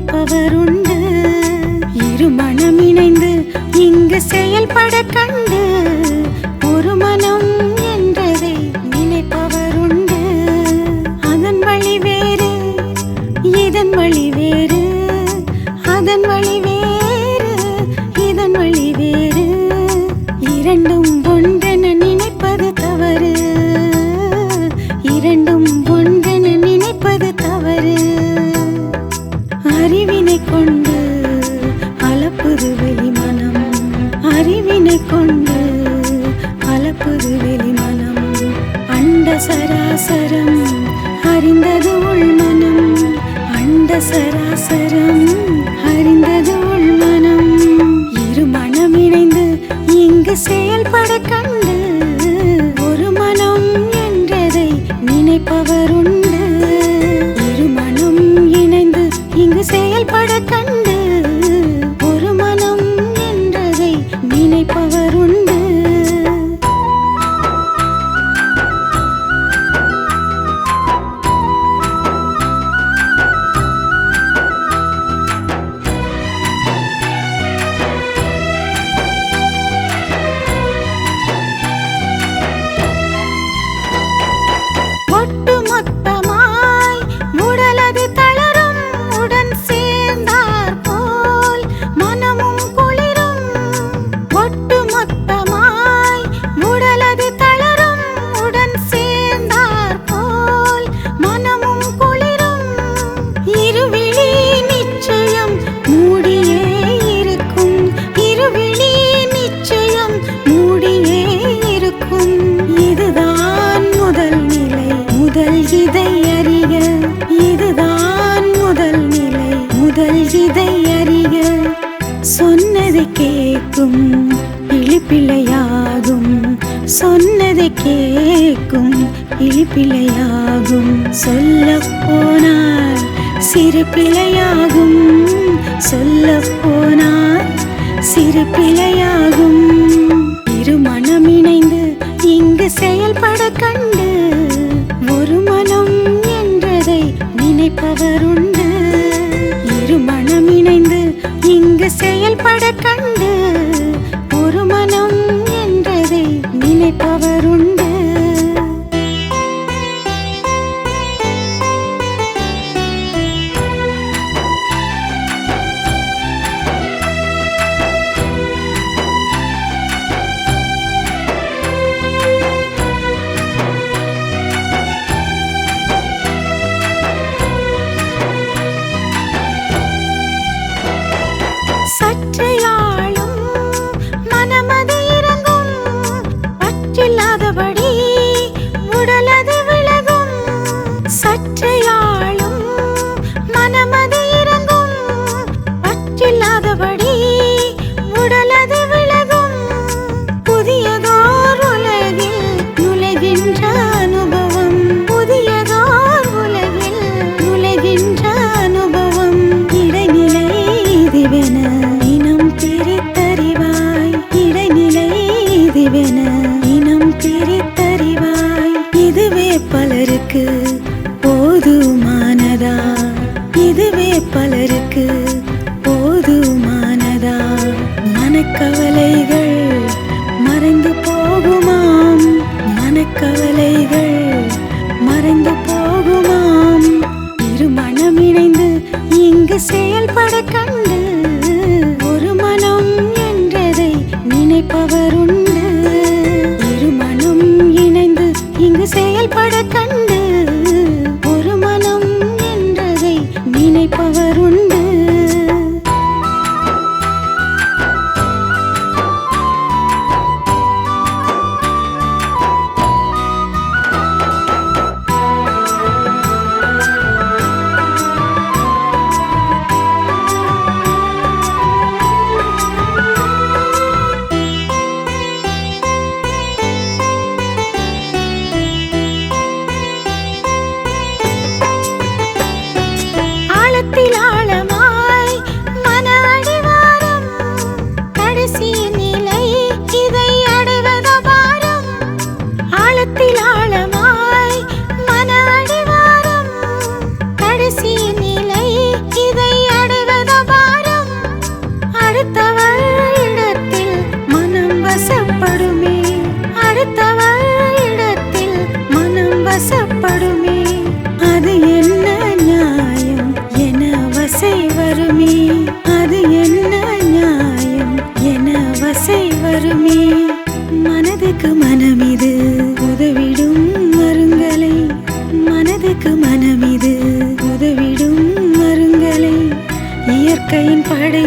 நினைப்பவருண்டு இரு மனம் இணைந்து இங்கு செயல்பட கண்டு. ஒரு மனம் என்றதை நினைப்பவருண்டு. அதன் வழி வேறு இதன் வழி வேறு அதன் வழி சராசரம். அறிந்தது உள்மனம் அண்ட சராசரம். அறிந்தது உள்மனம் இரு மனம் இணைந்து இங்கு செயல் சொன்னதை கேட்கும் இழிப்பிள்ளையாகும் சொன்னதை கேட்கும் இழிப்பிள்ளையாகும் சொல்ல போனால் சிறு பிழையாகும் சொல்ல போனால் சிறு பிழையாகும் இரு மனம் இணைந்து இங்கு செயல்பட கண்டு ஒரு மனம் என்றதை நினைப்பவருண்டு. செயல்பட கண்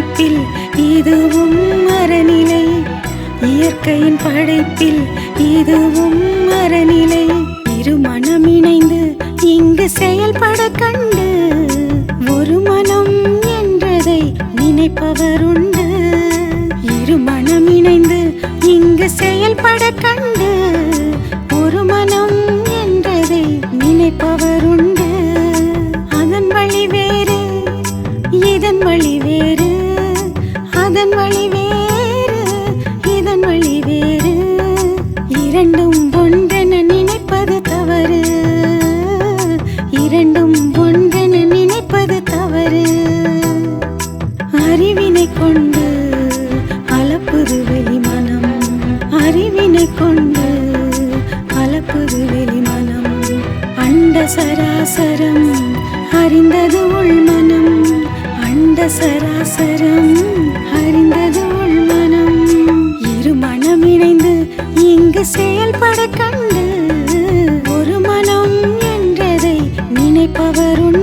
படைப்பில் இதுவும் மரநிலை. இயற்கையின் படைப்பில் இதுவும் மரநிலை. இரு மனம் இணைந்து இங்கு செயல்பட கண்டு ஒரு மனம் என்றதை நினைப்பவருண்டு இரு மனம் இணைந்து இங்கு செயல்பட கண்டு ஒரு மனம் என்றதை நினைப்பவருண்டு அதன் வழி வேறு இதன் வழி வேறு. அறிந்தது உள் மனம் அண்ட சராசரம். அறிந்தது உள் மனம் இரு மனம் இணைந்து இங்கு செயல்பட கண்டு ஒரு மனம் என்றதை நினைப்பவர் உண்டு.